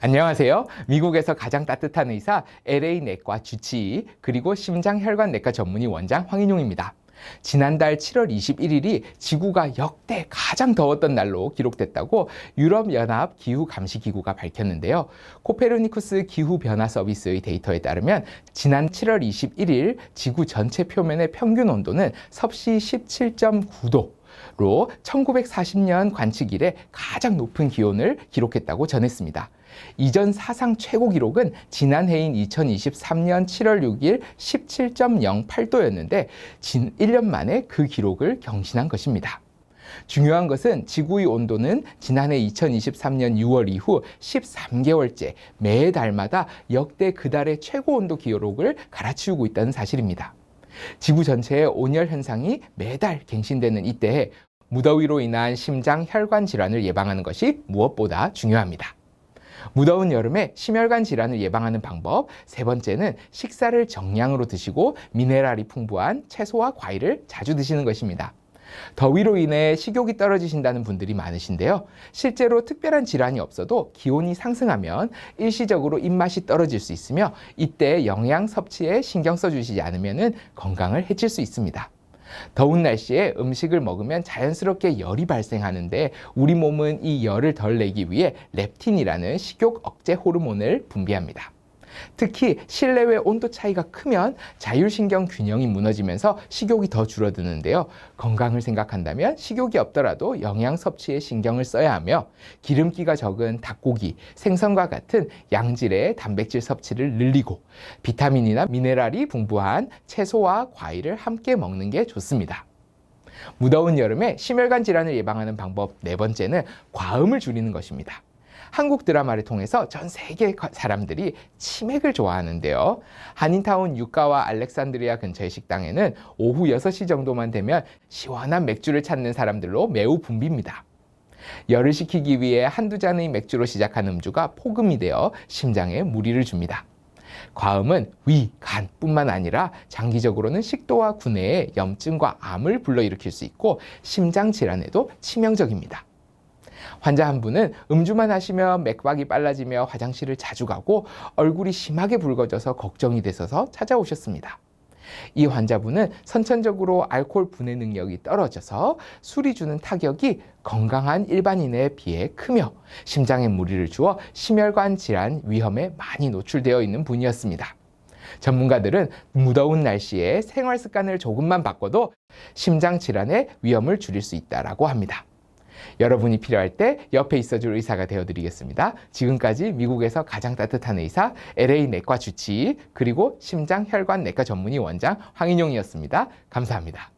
안녕하세요. 미국에서 가장 따뜻한 의사 LA 내과 주치의 그리고 심장혈관 내과 전문의 원장 황인용입니다. 지난달 7월 21일이 지구가 역대 가장 더웠던 날로 기록됐다고 유럽연합 기후감시기구가 밝혔는데요. 코페르니쿠스 기후변화 서비스의 데이터에 따르면 지난 7월 21일 지구 전체 표면의 평균 온도는 섭씨 17.9도, 로 1940년 관측 이래 가장 높은 기온을 기록했다고 전했습니다. 이전 사상 최고 기록은 지난해인 2023년 7월 6일 17.08도였는데 진 1년 만에 그 기록을 경신한 것입니다. 중요한 것은 지구의 온도는 지난해 2023년 6월 이후 13개월째 매 달마다 역대 그달의 최고 온도 기록을 갈아치우고 있다는 사실입니다. 지구 전체의 온열 현상이 매달 갱신되는 이때에 무더위로 인한 심장 혈관 질환을 예방하는 것이 무엇보다 중요합니다. 무더운 여름에 심혈관 질환을 예방하는 방법 세 번째는 식사를 정량으로 드시고 미네랄이 풍부한 채소와 과일을 자주 드시는 것입니다. 더위로 인해 식욕이 떨어지신다는 분들이 많으신데요. 실제로 특별한 질환이 없어도 기온이 상승하면 일시적으로 입맛이 떨어질 수 있으며 이때 영양 섭취에 신경 써주시지 않으면 건강을 해칠 수 있습니다. 더운 날씨에 음식을 먹으면 자연스럽게 열이 발생하는데 우리 몸은 이 열을 덜 내기 위해 렙틴이라는 식욕 억제 호르몬을 분비합니다. 특히 실내외 온도 차이가 크면 자율신경 균형이 무너지면서 식욕이 더 줄어드는데요. 건강을 생각한다면 식욕이 없더라도 영양 섭취에 신경을 써야 하며 기름기가 적은 닭고기, 생선과 같은 양질의 단백질 섭취를 늘리고 비타민이나 미네랄이 풍부한 채소와 과일을 함께 먹는 게 좋습니다. 무더운 여름에 심혈관 질환을 예방하는 방법 네 번째는 과음을 줄이는 것입니다. 한국 드라마를 통해서 전 세계 사람들이 치맥을 좋아하는데요. 한인타운 유가와 알렉산드리아 근처의 식당에는 오후 6시 정도만 되면 시원한 맥주를 찾는 사람들로 매우 붐빕니다. 열을 식히기 위해 한두 잔의 맥주로 시작한 음주가 폭음이 되어 심장에 무리를 줍니다. 과음은 위, 간 뿐만 아니라 장기적으로는 식도와 구내에 염증과 암을 불러일으킬 수 있고 심장 질환에도 치명적입니다. 환자 한 분은 음주만 하시며 맥박이 빨라지며 화장실을 자주 가고 얼굴이 심하게 붉어져서 걱정이 되셔서 찾아오셨습니다. 이 환자분은 선천적으로 알코올 분해 능력이 떨어져서 술이 주는 타격이 건강한 일반인에 비해 크며 심장에 무리를 주어 심혈관 질환 위험에 많이 노출되어 있는 분이었습니다. 전문가들은 무더운 날씨에 생활 습관을 조금만 바꿔도 심장 질환의 위험을 줄일 수 있다라고 합니다. 여러분이 필요할 때 옆에 있어줄 의사가 되어드리겠습니다. 지금까지 미국에서 가장 따뜻한 의사 LA 내과 주치의 그리고 심장 혈관 내과 전문의 원장 황인용이었습니다. 감사합니다.